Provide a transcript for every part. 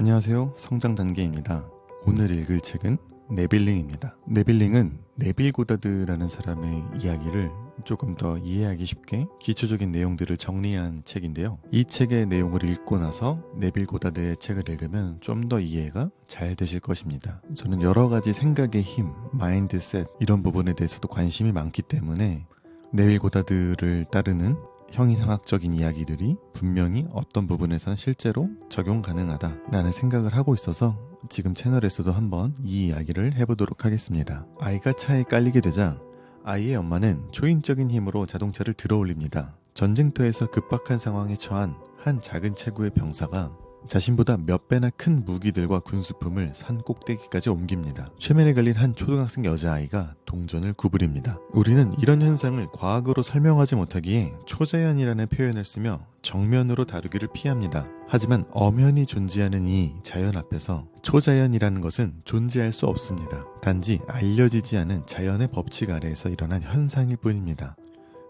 안녕하세요. 성장 단계입니다. 오늘 읽을 책은 네빌링입니다. 네빌링은 네빌 고다드라는 사람의 이야기를 조금 더 이해하기 쉽게 기초적인 내용들을 정리한 책인데요. 이 책의 내용을 읽고 나서 네빌 고다드의 책을 읽으면 좀 더 이해가 잘 되실 것입니다. 저는 여러 가지 생각의 힘, 마인드셋 이런 부분에 대해서도 관심이 많기 때문에 네빌 고다드를 따르는 형이상학적인 이야기들이 분명히 어떤 부분에선 실제로 적용 가능하다라는 생각을 하고 있어서 지금 채널에서도 한번 이 이야기를 해보도록 하겠습니다. 아이가 차에 깔리게 되자 아이의 엄마는 초인적인 힘으로 자동차를 들어 올립니다. 전쟁터에서 급박한 상황에 처한 한 작은 체구의 병사가 자신보다 몇 배나 큰 무기들과 군수품을 산 꼭대기까지 옮깁니다. 최면에 걸린 한 초등학생 여자아이가 동전을 구부립니다. 우리는 이런 현상을 과학으로 설명하지 못하기에 초자연이라는 표현을 쓰며 정면으로 다루기를 피합니다. 하지만 엄연히 존재하는 이 자연 앞에서 초자연이라는 것은 존재할 수 없습니다. 단지 알려지지 않은 자연의 법칙 아래에서 일어난 현상일 뿐입니다.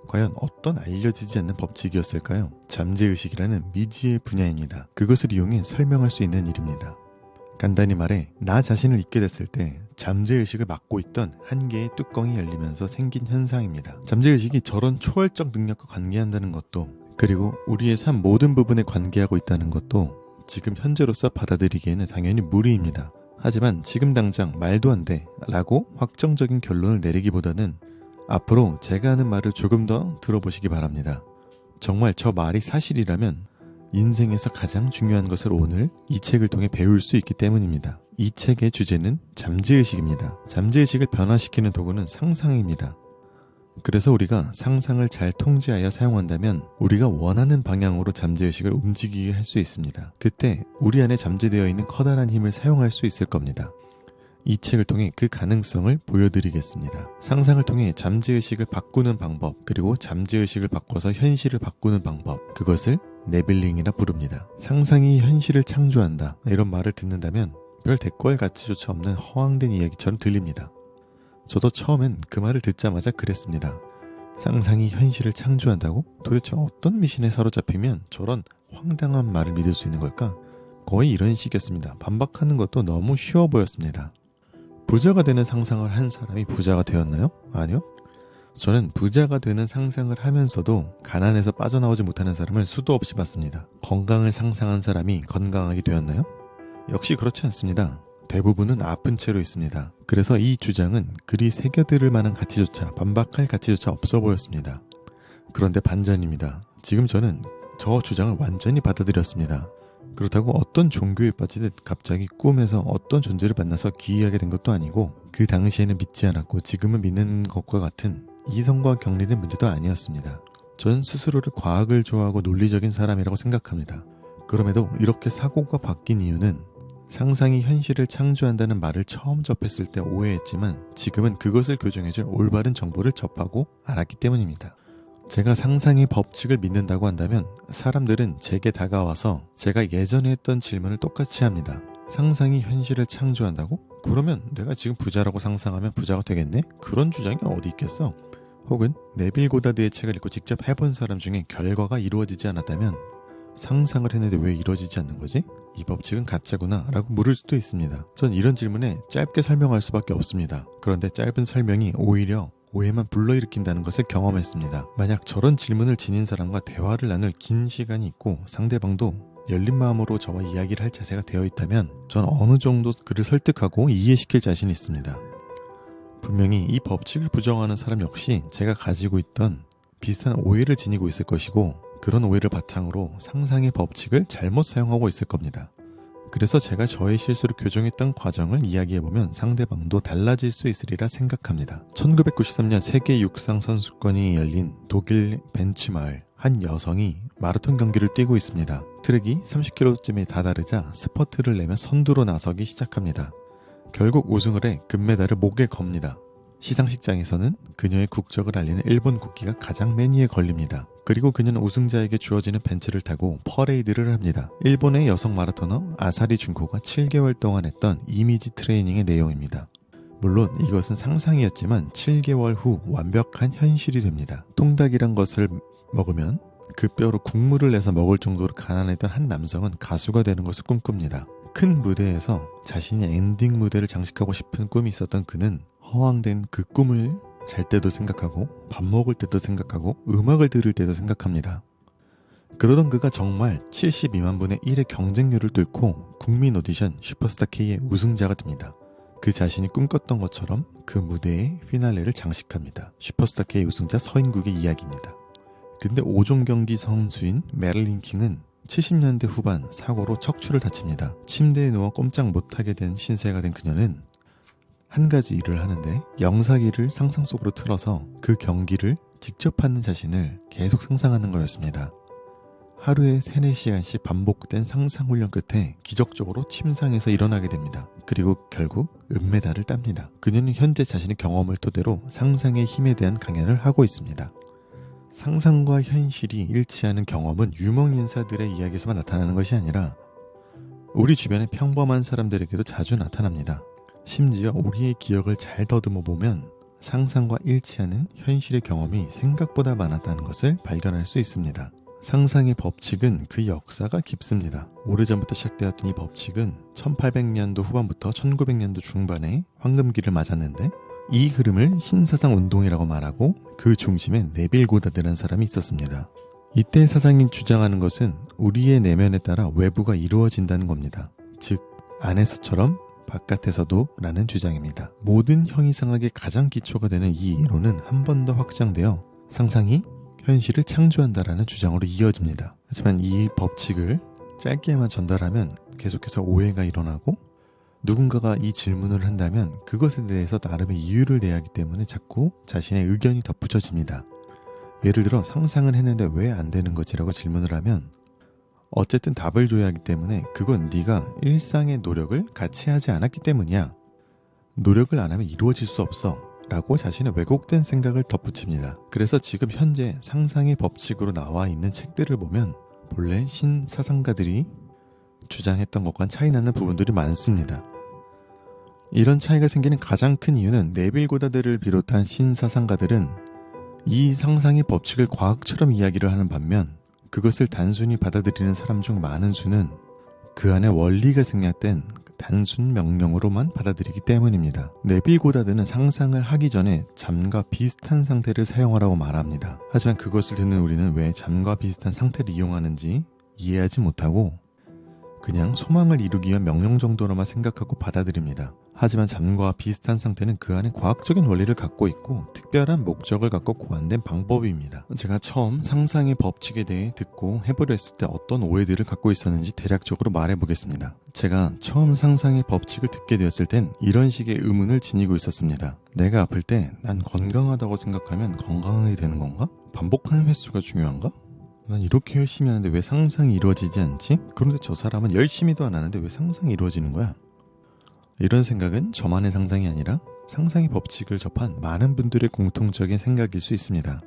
과연 어떤 알려지지 않는 법칙이었을까요? 잠재의식이라는 미지의 분야입니다. 그것을 이용해 설명할 수 있는 일입니다. 간단히 말해 나 자신을 잊게 됐을 때 잠재의식을 막고 있던 한 개의 뚜껑이 열리면서 생긴 현상입니다. 잠재의식이 저런 초월적 능력과 관계한다는 것도 그리고 우리의 삶 모든 부분에 관계하고 있다는 것도 지금 현재로서 받아들이기에는 당연히 무리입니다. 하지만 지금 당장 말도 안 돼 라고 확정적인 결론을 내리기보다는 앞으로 제가 하는 말을 조금 더 들어보시기 바랍니다. 정말 저 말이 사실이라면 인생에서 가장 중요한 것을 오늘 이 책을 통해 배울 수 있기 때문입니다. 이 책의 주제는 잠재의식입니다. 잠재의식을 변화시키는 도구는 상상입니다. 그래서 우리가 상상을 잘 통제하여 사용한다면 우리가 원하는 방향으로 잠재의식을 움직이게 할 수 있습니다. 그때 우리 안에 잠재되어 있는 커다란 힘을 사용할 수 있을 겁니다. 이 책을 통해 그 가능성을 보여드리겠습니다. 상상을 통해 잠재의식을 바꾸는 방법, 그리고 잠재의식을 바꿔서 현실을 바꾸는 방법, 그것을 네빌링이라 부릅니다. 상상이 현실을 창조한다. 이런 말을 듣는다면 별 대꾸할 가치조차 없는 허황된 이야기처럼 들립니다. 저도 처음엔 그 말을 듣자마자 그랬습니다. 상상이 현실을 창조한다고? 도대체 어떤 미신에 사로잡히면 저런 황당한 말을 믿을 수 있는 걸까? 거의 이런 식이었습니다. 반박하는 것도 너무 쉬워 보였습니다. 부자가 되는 상상을 한 사람이 부자가 되었나요? 아니요. 저는 부자가 되는 상상을 하면서도 가난에서 빠져나오지 못하는 사람을 수도 없이 봤습니다. 건강을 상상한 사람이 건강하게 되었나요? 역시 그렇지 않습니다. 대부분은 아픈 채로 있습니다. 그래서 이 주장은 그리 새겨들을 만한 가치조차 반박할 가치조차 없어 보였습니다. 그런데 반전입니다. 지금 저는 저 주장을 완전히 받아들였습니다. 그렇다고 어떤 종교에 빠지듯 갑자기 꿈에서 어떤 존재를 만나서 기이하게 된 것도 아니고 그 당시에는 믿지 않았고 지금은 믿는 것과 같은 이성과 격리된 문제도 아니었습니다. 전 스스로를 과학을 좋아하고 논리적인 사람이라고 생각합니다. 그럼에도 이렇게 사고가 바뀐 이유는 상상이 현실을 창조한다는 말을 처음 접했을 때 오해했지만 지금은 그것을 교정해줄 올바른 정보를 접하고 알았기 때문입니다. 제가 상상의 법칙을 믿는다고 한다면 사람들은 제게 다가와서 제가 예전에 했던 질문을 똑같이 합니다. 상상이 현실을 창조한다고? 그러면 내가 지금 부자라고 상상하면 부자가 되겠네? 그런 주장이 어디 있겠어? 혹은 네빌 고다드의 책을 읽고 직접 해본 사람 중에 결과가 이루어지지 않았다면 상상을 했는데 왜 이루어지지 않는 거지? 이 법칙은 가짜구나 라고 물을 수도 있습니다. 전 이런 질문에 짧게 설명할 수밖에 없습니다. 그런데 짧은 설명이 오히려 오해만 불러일으킨다는 것을 경험했습니다. 만약 저런 질문을 지닌 사람과 대화를 나눌 긴 시간이 있고 상대방도 열린 마음으로 저와 이야기를 할 자세가 되어 있다면 전 어느 정도 그를 설득하고 이해시킬 자신이 있습니다. 분명히 이 법칙을 부정하는 사람 역시 제가 가지고 있던 비슷한 오해를 지니고 있을 것이고 그런 오해를 바탕으로 상상의 법칙을 잘못 사용하고 있을 겁니다. 그래서 제가 저의 실수를 교정했던 과정을 이야기해보면 상대방도 달라질 수 있으리라 생각합니다. 1993년 세계 육상 선수권이 열린 독일 벤치 마을 한 여성이 마라톤 경기를 뛰고 있습니다. 트랙이 30km쯤에 다다르자 스퍼트를 내며 선두로 나서기 시작합니다. 결국 우승을 해 금메달을 목에 겁니다. 시상식장에서는 그녀의 국적을 알리는 일본 국기가 가장 맨 위에 걸립니다. 그리고 그녀는 우승자에게 주어지는 벤츠를 타고 퍼레이드를 합니다. 일본의 여성 마라토너 아사리 준코가 7개월 동안 했던 이미지 트레이닝의 내용입니다. 물론 이것은 상상이었지만 7개월 후 완벽한 현실이 됩니다. 통닭이란 것을 먹으면 그 뼈로 국물을 내서 먹을 정도로 가난했던 한 남성은 가수가 되는 것을 꿈꿉니다. 큰 무대에서 자신이 엔딩 무대를 장식하고 싶은 꿈이 있었던 그는 허황된 그 꿈을 잘 때도 생각하고 밥 먹을 때도 생각하고 음악을 들을 때도 생각합니다. 그러던 그가 정말 72만 분의 1의 경쟁률을 뚫고 국민 오디션 슈퍼스타 K의 우승자가 됩니다. 그 자신이 꿈꿨던 것처럼 그 무대의 피날레를 장식합니다. 슈퍼스타 K 우승자 서인국의 이야기입니다. 근데 5종 경기 선수인 메릴린 킹은 70년대 후반 사고로 척추를 다칩니다. 침대에 누워 꼼짝 못하게 된 신세가 된 그녀는 한 가지 일을 하는데 영사기를 상상 속으로 틀어서 그 경기를 직접 하는 자신을 계속 상상하는 거였습니다. 하루에 3, 4시간씩 반복된 상상 훈련 끝에 기적적으로 침상에서 일어나게 됩니다. 그리고 결국 은메달을 땁니다. 그녀는 현재 자신의 경험을 토대로 상상의 힘에 대한 강연을 하고 있습니다. 상상과 현실이 일치하는 경험은 유명 인사들의 이야기에서만 나타나는 것이 아니라 우리 주변의 평범한 사람들에게도 자주 나타납니다. 심지어 우리의 기억을 잘 더듬어 보면 상상과 일치하는 현실의 경험이 생각보다 많았다는 것을 발견할 수 있습니다. 상상의 법칙은 그 역사가 깊습니다. 오래전부터 시작되었던 이 법칙은 1800년도 후반부터 1900년도 중반에 황금기를 맞았는데 이 흐름을 신사상 운동이라고 말하고 그 중심에 네빌 고다드라는 사람이 있었습니다. 이때 사상이 주장하는 것은 우리의 내면에 따라 외부가 이루어진다는 겁니다. 즉 안에서처럼 바깥에서도 라는 주장입니다. 모든 형이상학의 가장 기초가 되는 이 이론은 한 번 더 확장되어 상상이 현실을 창조한다라는 주장으로 이어집니다. 하지만 이 법칙을 짧게만 전달하면 계속해서 오해가 일어나고 누군가가 이 질문을 한다면 그것에 대해서 나름의 이유를 내야 하기 때문에 자꾸 자신의 의견이 덧붙여집니다. 예를 들어 상상을 했는데 왜 안 되는 거지라고 질문을 하면 어쨌든 답을 줘야 하기 때문에 그건 네가 일상의 노력을 같이 하지 않았기 때문이야. 노력을 안 하면 이루어질 수 없어. 라고 자신의 왜곡된 생각을 덧붙입니다. 그래서 지금 현재 상상의 법칙으로 나와 있는 책들을 보면 본래 신사상가들이 주장했던 것과는 차이 나는 부분들이 많습니다. 이런 차이가 생기는 가장 큰 이유는 네빌 고다들을 비롯한 신사상가들은 이 상상의 법칙을 과학처럼 이야기를 하는 반면 그것을 단순히 받아들이는 사람 중 많은 수는 그 안에 원리가 생략된 단순 명령으로만 받아들이기 때문입니다. 네빌 고다드는 상상을 하기 전에 잠과 비슷한 상태를 사용하라고 말합니다. 하지만 그것을 듣는 우리는 왜 잠과 비슷한 상태를 이용하는지 이해하지 못하고 그냥 소망을 이루기 위한 명령 정도로만 생각하고 받아들입니다. 하지만 잠과 비슷한 상태는 그 안에 과학적인 원리를 갖고 있고 특별한 목적을 갖고 고안된 방법입니다. 제가 처음 상상의 법칙에 대해 듣고 해보려 했을 때 어떤 오해들을 갖고 있었는지 대략적으로 말해보겠습니다. 제가 처음 상상의 법칙을 듣게 되었을 땐 이런 식의 의문을 지니고 있었습니다. 내가 아플 때 난 건강하다고 생각하면 건강하게 되는 건가? 반복하는 횟수가 중요한가? 난 이렇게 열심히 하는데 왜 상상이 이루어지지 않지? 그런데 저 사람은 열심히도 안 하는데 왜 상상이 이루어지는 거야? 이런 생각은 저만의 상상이 아니라 상상의 법칙을 접한 많은 분들의 공통적인 생각일 수 있습니다.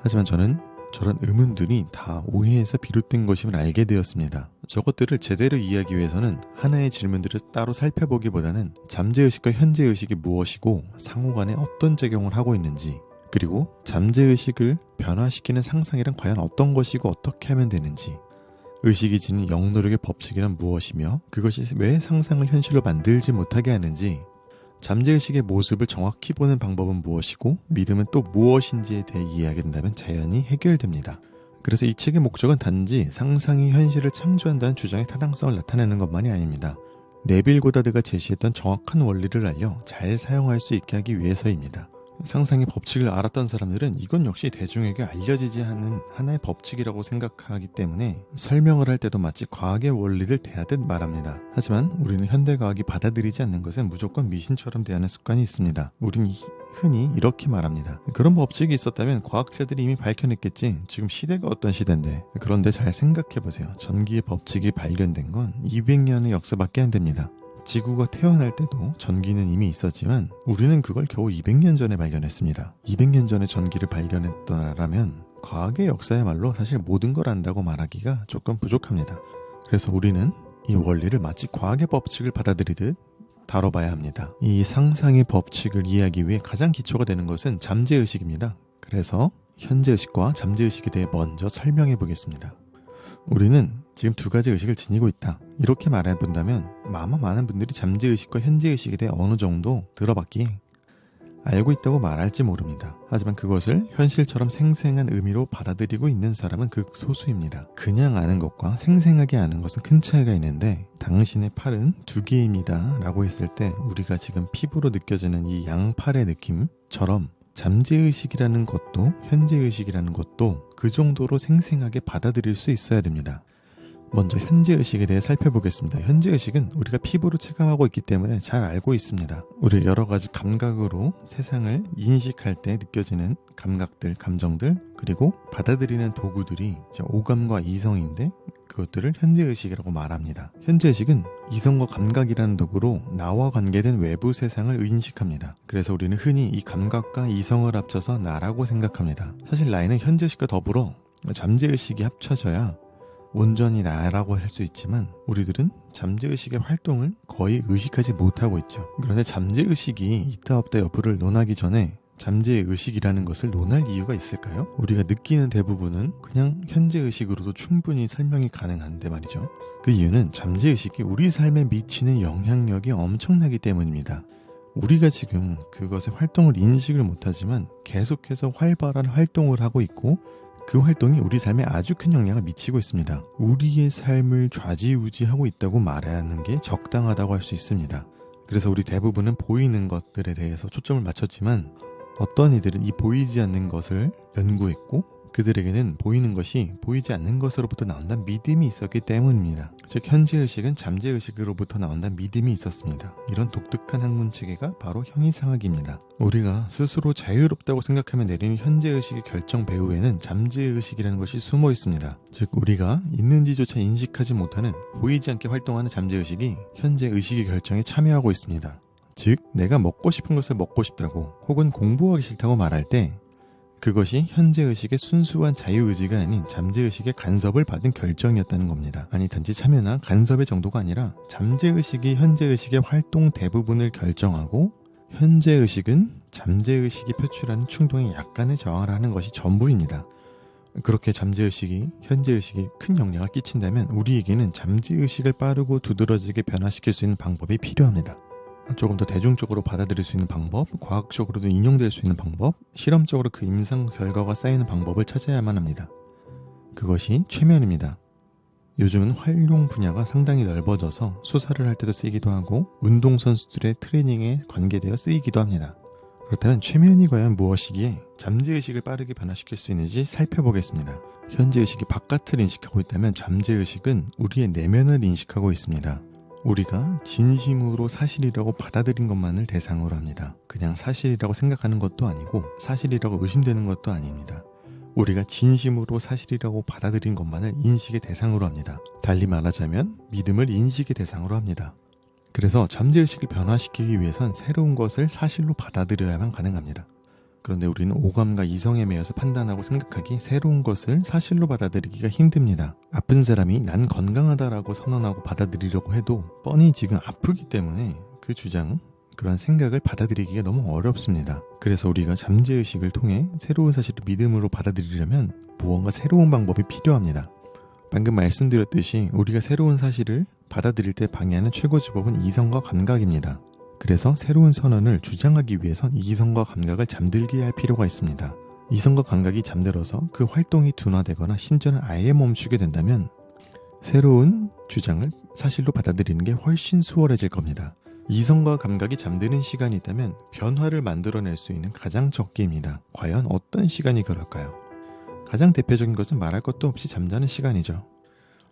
하지만 저는 저런 의문들이 다 오해에서 비롯된 것임을 알게 되었습니다. 저것들을 제대로 이해하기 위해서는 하나의 질문들을 따로 살펴보기보다는 잠재의식과 현재의식이 무엇이고 상호 간에 어떤 작용을 하고 있는지 그리고 잠재의식을 변화시키는 상상이란 과연 어떤 것이고 어떻게 하면 되는지 의식이 지닌 영노력의 법칙이란 무엇이며 그것이 왜 상상을 현실로 만들지 못하게 하는지 잠재의식의 모습을 정확히 보는 방법은 무엇이고 믿음은 또 무엇인지에 대해 이해하게 된다면 자연히 해결됩니다. 그래서 이 책의 목적은 단지 상상이 현실을 창조한다는 주장의 타당성을 나타내는 것만이 아닙니다. 네빌 고다드가 제시했던 정확한 원리를 알려 잘 사용할 수 있게 하기 위해서입니다. 상상의 법칙을 알았던 사람들은 이건 역시 대중에게 알려지지 않는 하나의 법칙이라고 생각하기 때문에 설명을 할 때도 마치 과학의 원리를 대하듯 말합니다. 하지만 우리는 현대과학이 받아들이지 않는 것은 무조건 미신처럼 대하는 습관이 있습니다. 우린 흔히 이렇게 말합니다. 그런 법칙이 있었다면 과학자들이 이미 밝혀냈겠지. 지금 시대가 어떤 시대인데. 그런데 잘 생각해보세요. 전기의 법칙이 발견된 건 200년의 역사밖에 안 됩니다. 지구가 태어날 때도 전기는 이미 있었지만 우리는 그걸 겨우 200년 전에 발견했습니다. 200년 전에 전기를 발견했더라면 과학의 역사야말로 사실 모든 걸 안다고 말하기가 조금 부족합니다. 그래서 우리는 이 원리를 마치 과학의 법칙을 받아들이듯 다뤄봐야 합니다. 이 상상의 법칙을 이해하기 위해 가장 기초가 되는 것은 잠재의식입니다. 그래서 현재의식과 잠재의식에 대해 먼저 설명해 보겠습니다. 우리는 지금 두 가지 의식을 지니고 있다. 이렇게 말해 본다면 아마 많은 분들이 잠재의식과 현재의식에 대해 어느 정도 들어봤기에 알고 있다고 말할지 모릅니다. 하지만 그것을 현실처럼 생생한 의미로 받아들이고 있는 사람은 극소수입니다. 그냥 아는 것과 생생하게 아는 것은 큰 차이가 있는데 당신의 팔은 두 개입니다 라고 했을 때 우리가 지금 피부로 느껴지는 이 양팔의 느낌처럼 잠재의식이라는 것도 현재의식이라는 것도 그 정도로 생생하게 받아들일 수 있어야 됩니다. 먼저 현재의식에 대해 살펴보겠습니다. 현재의식은 우리가 피부로 체감하고 있기 때문에 잘 알고 있습니다. 우리 여러 가지 감각으로 세상을 인식할 때 느껴지는 감각들, 감정들, 그리고 받아들이는 도구들이 오감과 이성인데 그것들을 현재의식이라고 말합니다. 현재의식은 이성과 감각이라는 도구로 나와 관계된 외부 세상을 인식합니다. 그래서 우리는 흔히 이 감각과 이성을 합쳐서 나라고 생각합니다. 사실 나이는 현재의식과 더불어 잠재의식이 합쳐져야 온전히 나라고 할 수 있지만 우리들은 잠재의식의 활동을 거의 의식하지 못하고 있죠. 그런데 잠재의식이 있다 없다 여부를 논하기 전에 잠재의식이라는 것을 논할 이유가 있을까요? 우리가 느끼는 대부분은 그냥 현재 의식으로도 충분히 설명이 가능한데 말이죠. 그 이유는 잠재의식이 우리 삶에 미치는 영향력이 엄청나기 때문입니다. 우리가 지금 그것의 활동을 인식을 못하지만 계속해서 활발한 활동을 하고 있고 그 활동이 우리 삶에 아주 큰 영향을 미치고 있습니다. 우리의 삶을 좌지우지하고 있다고 말하는 게 적당하다고 할 수 있습니다. 그래서 우리 대부분은 보이는 것들에 대해서 초점을 맞췄지만 어떤 이들은 이 보이지 않는 것을 연구했고 그들에게는 보이는 것이 보이지 않는 것으로부터 나온다는 믿음이 있었기 때문입니다. 즉 현재의식은 잠재의식으로부터 나온다는 믿음이 있었습니다. 이런 독특한 학문 체계가 바로 형이상학입니다. 우리가 스스로 자유롭다고 생각하며 내리는 현재의식의 결정 배후에는 잠재의식이라는 것이 숨어 있습니다. 즉 우리가 있는지조차 인식하지 못하는 보이지 않게 활동하는 잠재의식이 현재의식의 결정에 참여하고 있습니다. 즉 내가 먹고 싶은 것을 먹고 싶다고 혹은 공부하기 싫다고 말할 때 그것이 현재의식의 순수한 자유의지가 아닌 잠재의식의 간섭을 받은 결정이었다는 겁니다. 아니 단지 참여나 간섭의 정도가 아니라 잠재의식이 현재의식의 활동 대부분을 결정하고 현재의식은 잠재의식이 표출하는 충동에 약간의 저항을 하는 것이 전부입니다. 그렇게 잠재의식이 현재의식에 큰 영향을 끼친다면 우리에게는 잠재의식을 빠르고 두드러지게 변화시킬 수 있는 방법이 필요합니다. 조금 더 대중적으로 받아들일 수 있는 방법, 과학적으로도 인용될 수 있는 방법, 실험적으로 그 임상 결과가 쌓이는 방법을 찾아야만 합니다. 그것이 최면입니다. 요즘은 활용 분야가 상당히 넓어져서 수사를 할 때도 쓰이기도 하고 운동선수들의 트레이닝에 관계되어 쓰이기도 합니다. 그렇다면 최면이 과연 무엇이기에 잠재의식을 빠르게 변화시킬 수 있는지 살펴보겠습니다. 현재의식이 바깥을 인식하고 있다면 잠재의식은 우리의 내면을 인식하고 있습니다. 우리가 진심으로 사실이라고 받아들인 것만을 대상으로 합니다. 그냥 사실이라고 생각하는 것도 아니고 사실이라고 의심되는 것도 아닙니다. 우리가 진심으로 사실이라고 받아들인 것만을 인식의 대상으로 합니다. 달리 말하자면 믿음을 인식의 대상으로 합니다. 그래서 잠재의식을 변화시키기 위해선 새로운 것을 사실로 받아들여야만 가능합니다. 그런데 우리는 오감과 이성에 매여서 판단하고 생각하기 새로운 것을 사실로 받아들이기가 힘듭니다. 아픈 사람이 난 건강하다라고 선언하고 받아들이려고 해도 뻔히 지금 아프기 때문에 그 주장, 그런 생각을 받아들이기가 너무 어렵습니다. 그래서 우리가 잠재의식을 통해 새로운 사실을 믿음으로 받아들이려면 무언가 새로운 방법이 필요합니다. 방금 말씀드렸듯이 우리가 새로운 사실을 받아들일 때 방해하는 최고 주법은 이성과 감각입니다. 그래서 새로운 선언을 주장하기 위해선 이성과 감각을 잠들게 할 필요가 있습니다. 이성과 감각이 잠들어서 그 활동이 둔화되거나 심지어는 아예 멈추게 된다면 새로운 주장을 사실로 받아들이는 게 훨씬 수월해질 겁니다. 이성과 감각이 잠드는 시간이 있다면 변화를 만들어낼 수 있는 가장 적게입니다. 과연 어떤 시간이 그럴까요? 가장 대표적인 것은 말할 것도 없이 잠자는 시간이죠.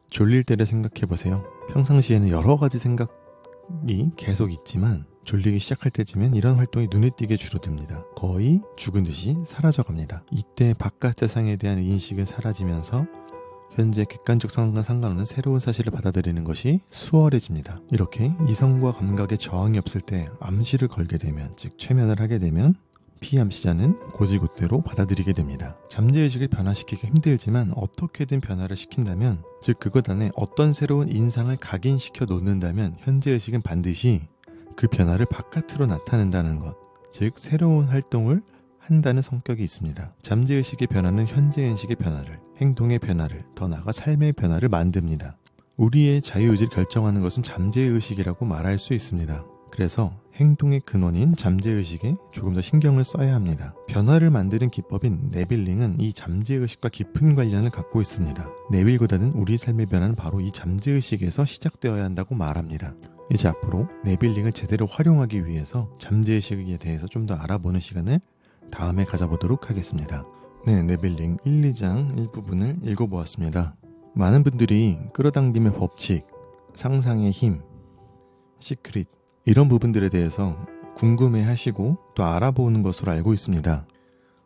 졸릴 때를 생각해 보세요. 평상시에는 여러 가지 생각이 계속 있지만 졸리기 시작할 때쯤엔 이런 활동이 눈에 띄게 줄어듭니다. 거의 죽은 듯이 사라져 갑니다. 이때 바깥 세상에 대한 인식은 사라지면서 현재 객관적 상황과 상관없는 새로운 사실을 받아들이는 것이 수월해집니다. 이렇게 이성과 감각에 저항이 없을 때 암시를 걸게 되면, 즉 최면을 하게 되면 피암시자는 고지고대로 받아들이게 됩니다. 잠재의식을 변화시키기 힘들지만 어떻게든 변화를 시킨다면, 즉 그것 안에 어떤 새로운 인상을 각인시켜 놓는다면 현재의식은 반드시 그 변화를 바깥으로 나타낸다는 것, 즉 새로운 활동을 한다는 성격이 있습니다. 잠재의식의 변화는 현재의식의 변화를, 행동의 변화를, 더 나아가 삶의 변화를 만듭니다. 우리의 자유의지를 결정하는 것은 잠재의식이라고 말할 수 있습니다. 그래서 행동의 근원인 잠재의식에 조금 더 신경을 써야 합니다. 변화를 만드는 기법인 네빌링은 이 잠재의식과 깊은 관련을 갖고 있습니다. 네빌 고단은 우리 삶의 변화는 바로 이 잠재의식에서 시작되어야 한다고 말합니다. 이제 앞으로 네빌링을 제대로 활용하기 위해서 잠재의식에 대해서 좀 더 알아보는 시간을 다음에 가져보도록 하겠습니다. 네, 네빌링 1, 2장 일부분을 읽어보았습니다. 많은 분들이 끌어당김의 법칙, 상상의 힘, 시크릿 이런 부분들에 대해서 궁금해 하시고 또 알아보는 것으로 알고 있습니다.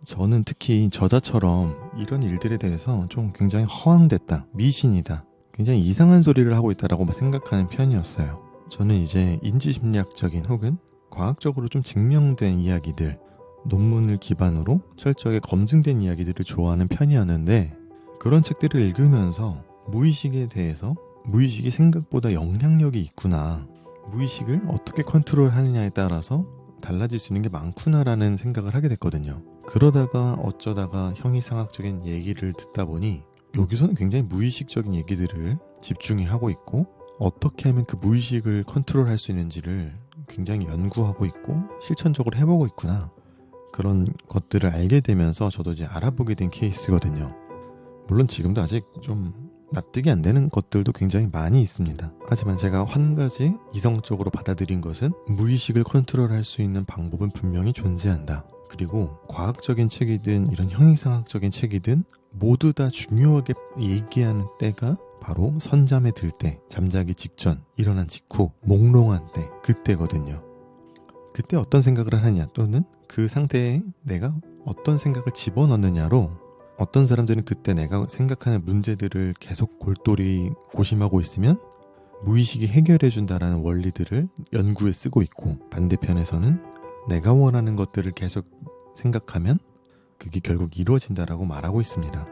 저는 특히 저자처럼 이런 일들에 대해서 좀 굉장히 허황됐다, 미신이다, 굉장히 이상한 소리를 하고 있다라고 생각하는 편이었어요. 저는 이제 인지심리학적인 혹은 과학적으로 좀 증명된 이야기들, 논문을 기반으로 철저하게 검증된 이야기들을 좋아하는 편이었는데 그런 책들을 읽으면서 무의식에 대해서 무의식이 생각보다 영향력이 있구나. 무의식을 어떻게 컨트롤 하느냐에 따라서 달라질 수 있는 게 많구나라는 생각을 하게 됐거든요. 그러다가 어쩌다가 형이상학적인 얘기를 듣다 보니 여기서는 굉장히 무의식적인 얘기들을 집중히 하고 있고 어떻게 하면 그 무의식을 컨트롤 할 수 있는지를 굉장히 연구하고 있고 실천적으로 해보고 있구나. 그런 것들을 알게 되면서 저도 이제 알아보게 된 케이스거든요. 물론 지금도 아직 좀 납득이 안 되는 것들도 굉장히 많이 있습니다. 하지만 제가 한 가지 이성적으로 받아들인 것은 무의식을 컨트롤할 수 있는 방법은 분명히 존재한다. 그리고 과학적인 책이든 이런 형이상학적인 책이든 모두 다 중요하게 얘기하는 때가 바로 선잠에 들 때, 잠자기 직전, 일어난 직후, 몽롱한 때, 그때거든요. 그때 어떤 생각을 하느냐 또는 그 상태에 내가 어떤 생각을 집어넣느냐로 어떤 사람들은 그때 내가 생각하는 문제들을 계속 골똘히 고심하고 있으면 무의식이 해결해 준다라는 원리들을 연구에 쓰고 있고 반대편에서는 내가 원하는 것들을 계속 생각하면 그게 결국 이루어진다라고 말하고 있습니다.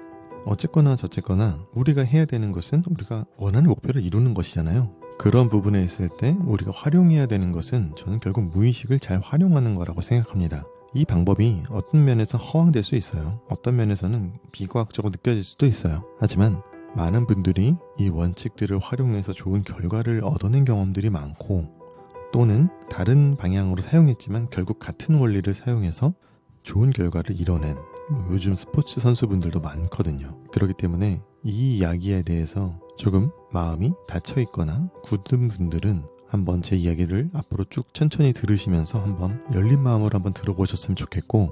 어쨌거나 저쨌거나 우리가 해야 되는 것은 우리가 원하는 목표를 이루는 것이잖아요. 그런 부분에 있을 때 우리가 활용해야 되는 것은 저는 결국 무의식을 잘 활용하는 거라고 생각합니다. 이 방법이 어떤 면에서 허황될 수 있어요. 어떤 면에서는 비과학적으로 느껴질 수도 있어요. 하지만 많은 분들이 이 원칙들을 활용해서 좋은 결과를 얻어낸 경험들이 많고 또는 다른 방향으로 사용했지만 결국 같은 원리를 사용해서 좋은 결과를 이뤄낸 뭐 요즘 스포츠 선수분들도 많거든요. 그렇기 때문에 이 이야기에 대해서 조금 마음이 닫혀 있거나 굳은 분들은 한번 제 이야기를 앞으로 쭉 천천히 들으시면서 한번 열린 마음으로 한번 들어보셨으면 좋겠고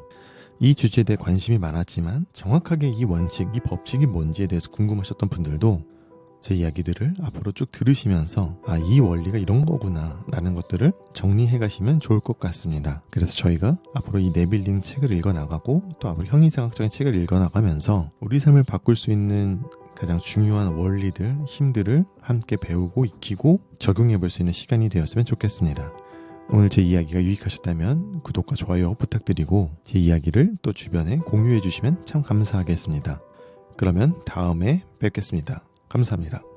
이 주제에 대해 관심이 많았지만 정확하게 이 원칙, 이 법칙이 뭔지에 대해서 궁금하셨던 분들도 제 이야기들을 앞으로 쭉 들으시면서 아, 이 원리가 이런 거구나 라는 것들을 정리해 가시면 좋을 것 같습니다. 그래서 저희가 앞으로 이 네빌링 책을 읽어 나가고 또 앞으로 형이상학적인 책을 읽어 나가면서 우리 삶을 바꿀 수 있는 가장 중요한 원리들, 힘들을 함께 배우고 익히고 적용해 볼 수 있는 시간이 되었으면 좋겠습니다. 오늘 제 이야기가 유익하셨다면 구독과 좋아요 부탁드리고 제 이야기를 또 주변에 공유해 주시면 참 감사하겠습니다. 그러면 다음에 뵙겠습니다. 감사합니다.